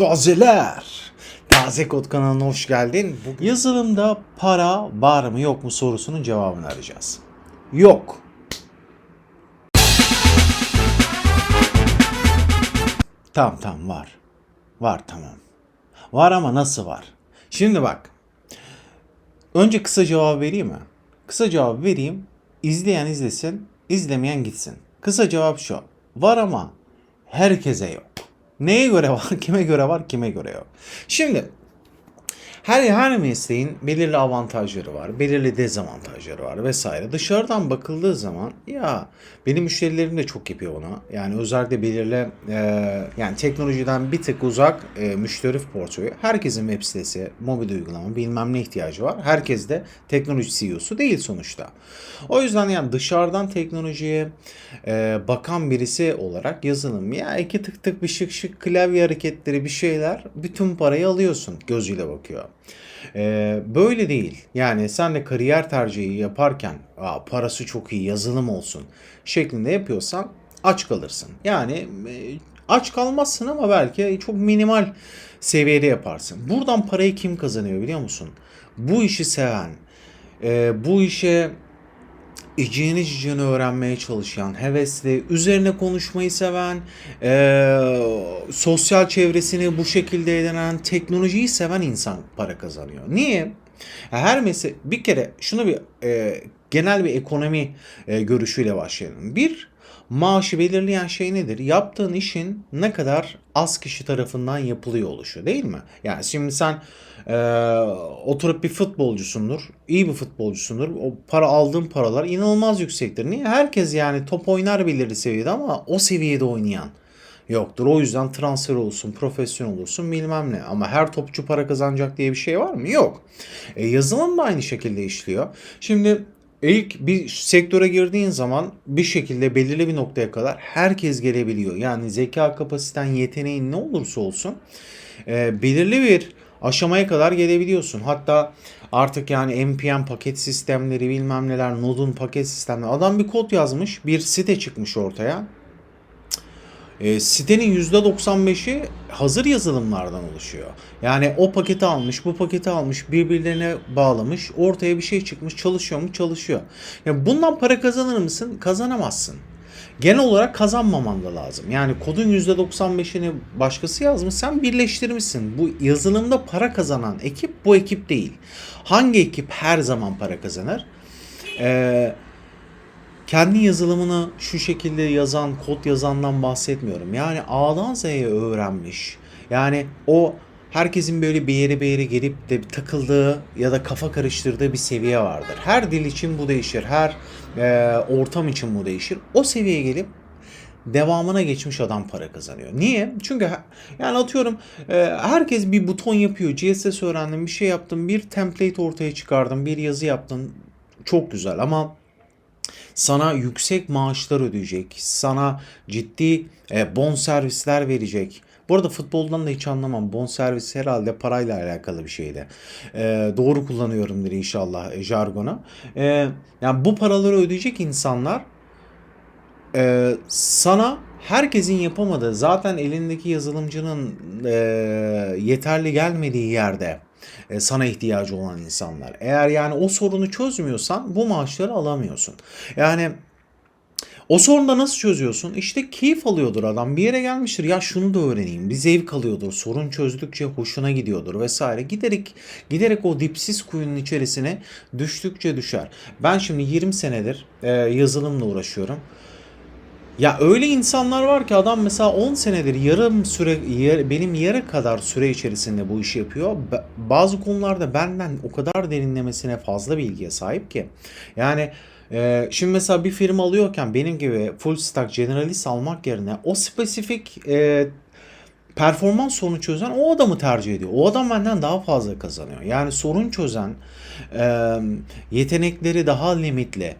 Tazeler. Taze Kod kanalına hoş geldin. Bugün yazılımda para var mı yok mu sorusunun cevabını arayacağız. Yok. Tamam tamam var. Var tamam. Var ama nasıl var? Şimdi bak. Önce kısa cevap vereyim mi? Kısa cevap vereyim. İzleyen izlesin, izlemeyen gitsin. Kısa cevap şu. Var ama herkese yok. Neye göre var, kime göre var, kime göre yok. Şimdi her her mesleğin belirli avantajları var, belirli dezavantajları var vesaire. Dışarıdan bakıldığı zaman ya benim müşterilerim de çok yapıyor onu. Yani özellikle belirli e, yani teknolojiden bir tık uzak e, müşteri portföyü. Herkesin web sitesi, mobil uygulama bilmem ne ihtiyacı var. Herkes de teknoloji CEO'su değil sonuçta. O yüzden yani dışarıdan teknolojiye e, bakan birisi olarak yazılım ya iki tık tık bir şık şık klavye hareketleri bir şeyler bütün parayı alıyorsun gözüyle bakıyor. Ee, böyle değil. Yani sen de kariyer tercihi yaparken Aa, parası çok iyi yazılım olsun şeklinde yapıyorsan aç kalırsın. Yani e, aç kalmazsın ama belki çok minimal seviyede yaparsın. Buradan parayı kim kazanıyor biliyor musun? Bu işi seven, e, bu işe iciğini cicini öğrenmeye çalışan, hevesli, üzerine konuşmayı seven, eee, sosyal çevresini bu şekilde edinen, teknolojiyi seven insan para kazanıyor. Niye? Her mesele bir kere şunu bir eee, genel bir ekonomi eee, görüşüyle başlayalım. Bir maaşı belirleyen şey nedir? Yaptığın işin ne kadar az kişi tarafından yapılıyor oluşu değil mi? Yani şimdi sen eee, oturup bir futbolcusundur, iyi bir futbolcusundur. O para aldığın paralar inanılmaz yüksektir. Niye? Herkes yani top oynar belirli seviyede ama o seviyede oynayan yoktur. O yüzden transfer olsun, profesyonel olsun bilmem ne. Ama her topçu para kazanacak diye bir şey var mı? Yok. E, yazılım da aynı şekilde işliyor. Şimdi ilk bir sektöre girdiğin zaman bir şekilde belirli bir noktaya kadar herkes gelebiliyor. Yani zeka kapasiten, yeteneğin ne olursa olsun e, belirli bir aşamaya kadar gelebiliyorsun. Hatta artık yani NPM paket sistemleri bilmem neler, Node'un paket sistemleri. Adam bir kod yazmış, bir site çıkmış ortaya. E, sitenin %95'i hazır yazılımlardan oluşuyor. Yani o paketi almış, bu paketi almış, birbirlerine bağlamış, ortaya bir şey çıkmış, çalışıyor mu? Çalışıyor. Yani bundan para kazanır mısın? Kazanamazsın. Genel olarak kazanmaman da lazım. Yani kodun %95'ini başkası yazmış, sen birleştirmişsin. Bu yazılımda para kazanan ekip bu ekip değil. Hangi ekip her zaman para kazanır? Eee kendi yazılımını şu şekilde yazan, kod yazandan bahsetmiyorum. Yani A'dan Z'ye öğrenmiş. Yani o herkesin böyle bir yere bir yere gelip de takıldığı ya da kafa karıştırdığı bir seviye vardır. Her dil için bu değişir. Her e, ortam için bu değişir. O seviyeye gelip devamına geçmiş adam para kazanıyor. Niye? Çünkü yani atıyorum e, herkes bir buton yapıyor. CSS öğrendim, bir şey yaptım, bir template ortaya çıkardım, bir yazı yaptım. Çok güzel ama sana yüksek maaşlar ödeyecek, sana ciddi e, bon servisler verecek. Bu arada futboldan da hiç anlamam. Bon servis herhalde parayla alakalı bir şeydi. E, doğru kullanıyorumdur inşallah e, jargonu. E, yani bu paraları ödeyecek insanlar e, sana herkesin yapamadığı zaten elindeki yazılımcının e, yeterli gelmediği yerde sana ihtiyacı olan insanlar. Eğer yani o sorunu çözmüyorsan bu maaşları alamıyorsun. Yani o sorunu da nasıl çözüyorsun? İşte keyif alıyordur adam. Bir yere gelmiştir. Ya şunu da öğreneyim. Bir zevk alıyordur. Sorun çözdükçe hoşuna gidiyordur vesaire. Giderek giderek o dipsiz kuyunun içerisine düştükçe düşer. Ben şimdi 20 senedir e, yazılımla uğraşıyorum. Ya öyle insanlar var ki adam mesela 10 senedir yarım süre yar- benim yarı kadar süre içerisinde bu işi yapıyor. Ba- Bazı konularda benden o kadar derinlemesine fazla bilgiye sahip ki. Yani e, şimdi mesela bir firma alıyorken benim gibi full stack generalist almak yerine o spesifik e, performans sorunu çözen o adamı tercih ediyor. O adam benden daha fazla kazanıyor. Yani sorun çözen, e, yetenekleri daha limitli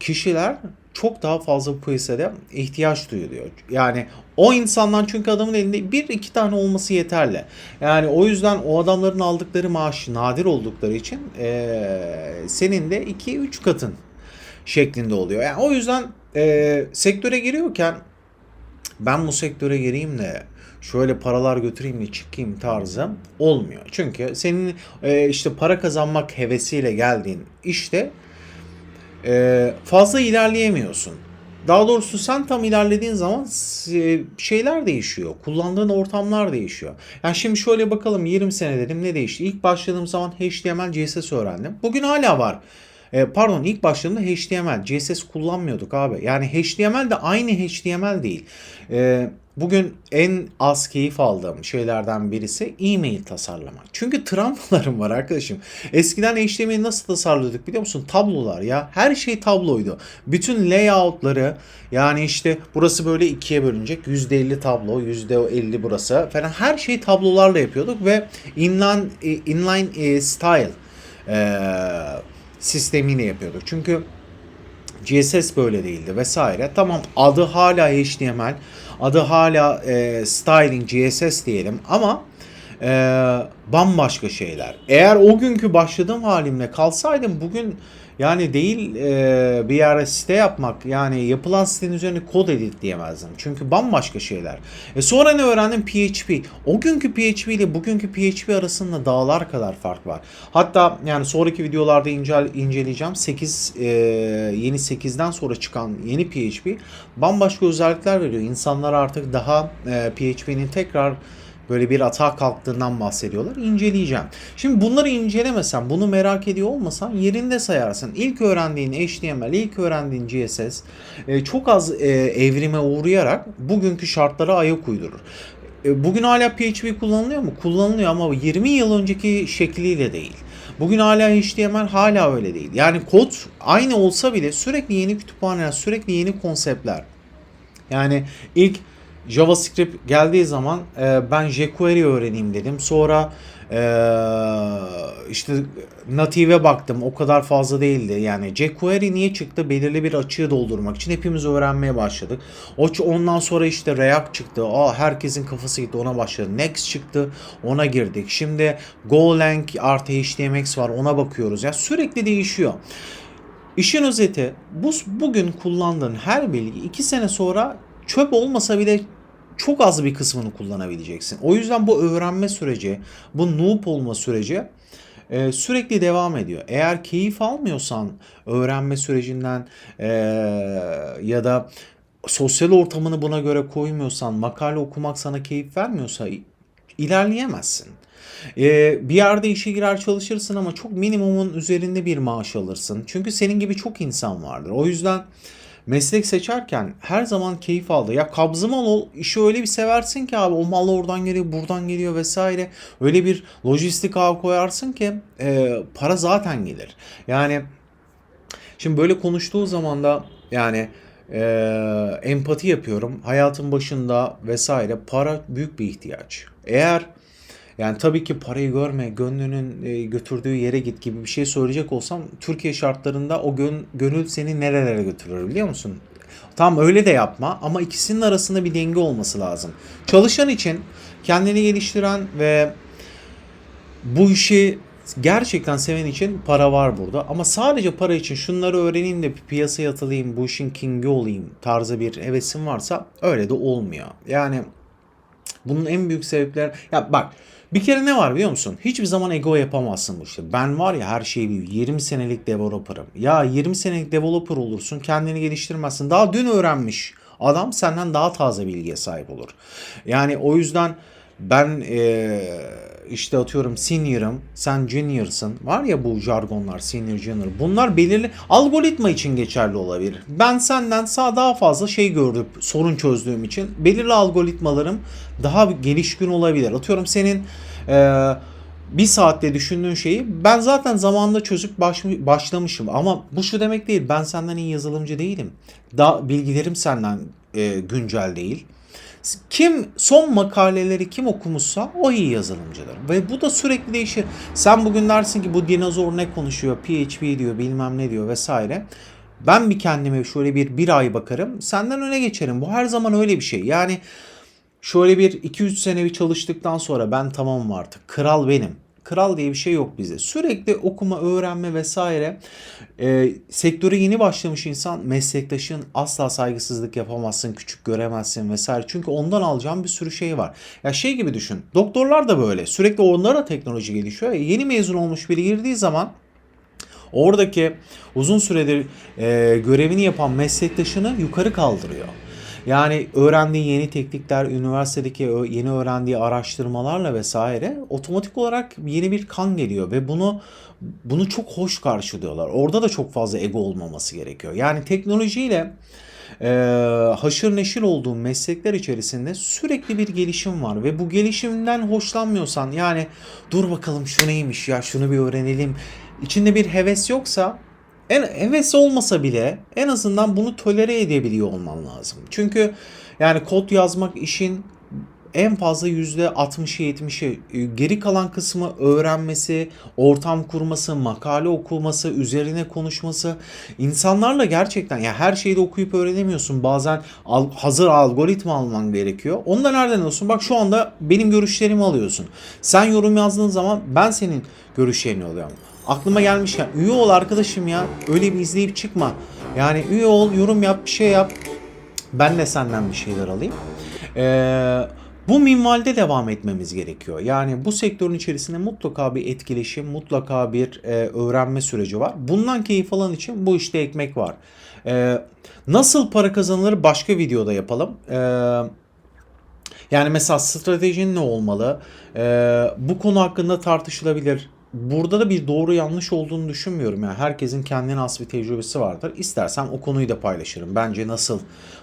kişiler çok daha fazla piyasada ihtiyaç duyuluyor. Yani o insandan çünkü adamın elinde bir iki tane olması yeterli. Yani o yüzden o adamların aldıkları maaş nadir oldukları için eee, senin de 2-3 katın şeklinde oluyor. Yani o yüzden eee, sektöre giriyorken ben bu sektöre gireyim de şöyle paralar götüreyim de çıkayım tarzı olmuyor. Çünkü senin e, işte para kazanmak hevesiyle geldiğin işte e, fazla ilerleyemiyorsun. Daha doğrusu sen tam ilerlediğin zaman e, şeyler değişiyor. Kullandığın ortamlar değişiyor. Yani şimdi şöyle bakalım 20 sene dedim ne değişti? İlk başladığım zaman HTML, CSS öğrendim. Bugün hala var. E, pardon ilk başladığımda HTML, CSS kullanmıyorduk abi. Yani HTML de aynı HTML değil. E, bugün en az keyif aldığım şeylerden birisi e-mail tasarlamak. Çünkü travmalarım var arkadaşım. Eskiden HTML'i nasıl tasarlıyorduk biliyor musun? Tablolar ya. Her şey tabloydu. Bütün layoutları yani işte burası böyle ikiye bölünecek. %50 tablo, %50 burası falan. Her şeyi tablolarla yapıyorduk ve inline, inline e, style e, sistemiyle yapıyorduk. Çünkü CSS böyle değildi vesaire. Tamam adı hala HTML, adı hala e, styling CSS diyelim ama e, bambaşka şeyler. Eğer o günkü başladığım halimle kalsaydım bugün yani değil e, bir yere site yapmak yani yapılan sitenin üzerine kod edit diyemezdim. Çünkü bambaşka şeyler. E sonra ne öğrendim? PHP. O günkü PHP ile bugünkü PHP arasında dağlar kadar fark var. Hatta yani sonraki videolarda incel, inceleyeceğim. 8 e, yeni 8'den sonra çıkan yeni PHP bambaşka özellikler veriyor. İnsanlar artık daha e, PHP'nin tekrar böyle bir atağa kalktığından bahsediyorlar. İnceleyeceğim. Şimdi bunları incelemesen, bunu merak ediyor olmasan yerinde sayarsın. İlk öğrendiğin HTML, ilk öğrendiğin CSS e, çok az e, evrime uğrayarak bugünkü şartlara ayak uydurur. E, Bugün hala PHP kullanılıyor mu? Kullanılıyor ama 20 yıl önceki şekliyle değil. Bugün hala HTML hala öyle değil. Yani kod aynı olsa bile sürekli yeni kütüphaneler, sürekli yeni konseptler. Yani ilk JavaScript geldiği zaman e, ben jQuery öğreneyim dedim. Sonra e, işte native'e baktım. O kadar fazla değildi. Yani jQuery niye çıktı? Belirli bir açığı doldurmak için hepimiz öğrenmeye başladık. O ondan sonra işte React çıktı. Aa herkesin kafası gitti ona başladı. Next çıktı. Ona girdik. Şimdi Golang artı HTMX var. Ona bakıyoruz. Ya yani sürekli değişiyor. İşin özeti bu bugün kullandığın her bilgi 2 sene sonra çöp olmasa bile çok az bir kısmını kullanabileceksin. O yüzden bu öğrenme süreci, bu noob olma süreci e, sürekli devam ediyor. Eğer keyif almıyorsan öğrenme sürecinden e, ya da sosyal ortamını buna göre koymuyorsan, makale okumak sana keyif vermiyorsa ilerleyemezsin. Ee, bir yerde işe girer çalışırsın ama çok minimumun üzerinde bir maaş alırsın. Çünkü senin gibi çok insan vardır. O yüzden meslek seçerken her zaman keyif aldı. Ya kabzı mal ol, işi öyle bir seversin ki abi o mal oradan geliyor, buradan geliyor vesaire. Öyle bir lojistik ağ koyarsın ki e, para zaten gelir. Yani şimdi böyle konuştuğu zaman da yani e, empati yapıyorum. Hayatın başında vesaire para büyük bir ihtiyaç. Eğer yani tabii ki parayı görme, gönlünün e, götürdüğü yere git gibi bir şey söyleyecek olsam Türkiye şartlarında o gön, gönül seni nerelere götürür biliyor musun? Tam öyle de yapma ama ikisinin arasında bir denge olması lazım. Çalışan için kendini geliştiren ve bu işi gerçekten seven için para var burada. Ama sadece para için şunları öğreneyim de piyasaya atılayım, bu işin kingi olayım tarzı bir hevesim varsa öyle de olmuyor. Yani bunun en büyük sebepler ya bak bir kere ne var biliyor musun? Hiçbir zaman ego yapamazsın bu işte. Ben var ya her şeyi bir 20 senelik developer'ım. Ya 20 senelik developer olursun kendini geliştirmezsin. Daha dün öğrenmiş adam senden daha taze bilgiye sahip olur. Yani o yüzden ben ee, işte atıyorum senior'ım, sen junior'sın. Var ya bu jargonlar senior junior. Bunlar belirli algoritma için geçerli olabilir. Ben senden sağ daha fazla şey gördüm sorun çözdüğüm için. Belirli algoritmalarım daha gelişkin olabilir. Atıyorum senin e, bir saatte düşündüğün şeyi ben zaten zamanında çözüp baş, başlamışım. Ama bu şu demek değil. Ben senden iyi yazılımcı değilim. Da bilgilerim senden e, güncel değil. Kim son makaleleri kim okumuşsa o iyi yazılımcıdır. Ve bu da sürekli değişir. Sen bugün dersin ki bu dinozor ne konuşuyor? PHP diyor bilmem ne diyor vesaire. Ben bir kendime şöyle bir bir ay bakarım. Senden öne geçerim. Bu her zaman öyle bir şey. Yani şöyle bir 2-3 sene bir çalıştıktan sonra ben tamamım artık. Kral benim. Kral diye bir şey yok bizde. Sürekli okuma, öğrenme vesaire. E, sektöre yeni başlamış insan meslektaşın asla saygısızlık yapamazsın, küçük göremezsin vesaire. Çünkü ondan alacağın bir sürü şey var. Ya şey gibi düşün. Doktorlar da böyle. Sürekli onlara teknoloji gelişiyor. E, yeni mezun olmuş biri girdiği zaman oradaki uzun süredir e, görevini yapan meslektaşını yukarı kaldırıyor. Yani öğrendiği yeni teknikler, üniversitedeki yeni öğrendiği araştırmalarla vesaire otomatik olarak yeni bir kan geliyor ve bunu bunu çok hoş karşılıyorlar. Orada da çok fazla ego olmaması gerekiyor. Yani teknolojiyle e, haşır neşir olduğun meslekler içerisinde sürekli bir gelişim var ve bu gelişimden hoşlanmıyorsan yani dur bakalım şu neymiş ya şunu bir öğrenelim içinde bir heves yoksa en heves olmasa bile en azından bunu tolere edebiliyor olman lazım. Çünkü yani kod yazmak işin en fazla yüzde 60'ı 70'i E, geri kalan kısmı öğrenmesi, ortam kurması, makale okuması, üzerine konuşması. İnsanlarla gerçekten ya her şeyi de okuyup öğrenemiyorsun. Bazen al- hazır algoritma alman gerekiyor. Onu da nereden alıyorsun? Bak şu anda benim görüşlerimi alıyorsun. Sen yorum yazdığın zaman ben senin görüşlerini alıyorum. Aklıma gelmişken üye ol arkadaşım ya. Öyle bir izleyip çıkma. Yani üye ol, yorum yap, bir şey yap. Ben de senden bir şeyler alayım. Ee, bu minvalde devam etmemiz gerekiyor. Yani bu sektörün içerisinde mutlaka bir etkileşim, mutlaka bir e, öğrenme süreci var. Bundan keyif alan için bu işte ekmek var. Ee, nasıl para kazanılır başka videoda yapalım. Ee, yani mesela stratejin ne olmalı? Ee, bu konu hakkında tartışılabilir. Burada da bir doğru yanlış olduğunu düşünmüyorum. Yani herkesin kendine has bir tecrübesi vardır. İstersem o konuyu da paylaşırım. Bence nasıl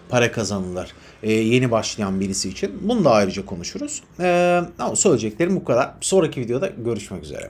para kazanılır ee, yeni başlayan birisi için. Bunu da ayrıca konuşuruz. Ee, ama söyleyeceklerim bu kadar. Sonraki videoda görüşmek üzere.